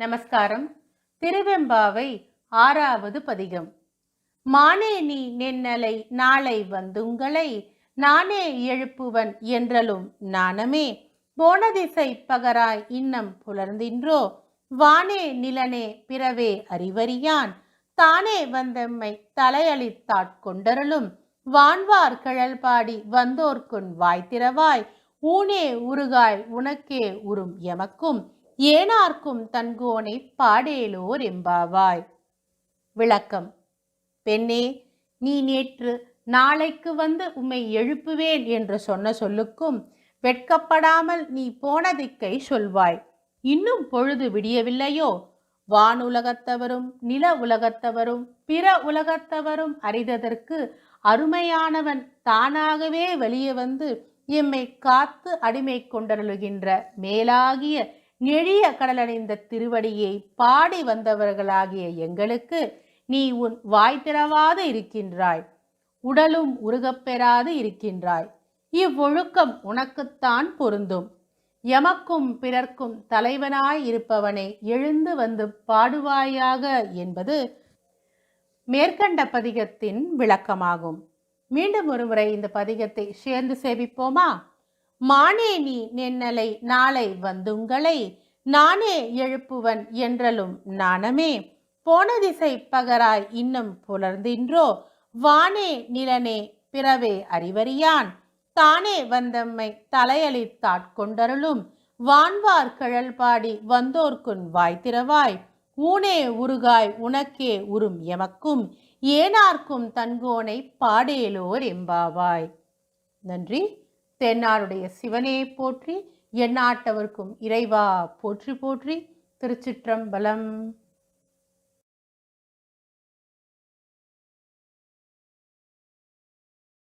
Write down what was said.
நமஸ்காரம். திருவெம்பாவை ஆறாவது பதிகம். மானே நீ நென்னலை நாளை வந்துங்களை நானே எழுப்புவன் என்றலும் நாணமே. போனதிசை பகராய் இன்னம் புலர்ந்தின்றோ வானே நிலனே பிறவே அறிவறியான். தானே வந்தம்மை தலையளித்தாட்கொண்டருளும் வான்வார் கிழல் பாடி வந்தோர்க்குன் வாய் திறவாய் ஊனே உருகாய் உனக்கே உறும் எமக்கும். ஏனார்க்கும் தன்கோனை பாடேலோர் எம்பாவாய். விளக்கம். பெண்ணே நீ நேற்று நாளைக்கு வந்து உம்மை எழுப்புவேன் என்று சொன்ன சொல்லுக்கும் வெட்கப்படாமல் நீ போனதிக்கை சொல்வாய். இன்னும் பொழுது விடியவில்லையோ? வானுலகத்தவரும் நில உலகத்தவரும் பிற உலகத்தவரும் அறிததற்கு அருமையானவன் தானாகவே வெளியே வந்து எம்மை காத்து அடிமை கொண்டருளுகின்ற மேலாகிய நெழிய கடலடைந்த திருவடியை பாடி வந்தவர்களாகிய எங்களுக்கு நீ உன் வாய் திறவாது இருக்கின்றாய். உடலும் உருகப்பெறாது இருக்கின்றாய். இவ்வொழுக்கம் உனக்குத்தான் பொருந்தும். எமக்கும் பிறர்க்கும் தலைவனாய் இருப்பவனை எழுந்து வந்து பாடுவாயாக என்பது மேற்கண்ட பதிகத்தின் விளக்கமாகும். மீண்டும் ஒருமுறை இந்த பதிகத்தை சேர்ந்து சேவிப்போமா? மானே நீ நென்னலை நாளை வந்துங்களை நானே எழுப்புவன் என்றலும் நாணமே. போன திசை பகராய் இன்னும் புலர்ந்தின்றோ வானே நிலனே பிறவே அறிவறியான். தானே வந்தம்மை தலையளித்தாட்கொண்டருளும் வான்வார் கிழல் பாடி வந்தோர்க்குன் வாய் திறவாய் ஊனே உருகாய் உனக்கே உறும் எமக்கும் ஏனார்க்கும் தன்கோனை பாடேலோர் எம்பாவாய். நன்றி. தென்னாருடைய சிவனே போற்றி எந்நாட்டவர்க்கும் இறைவா போற்றி போற்றி. திருச்சிற்றம்பலம்.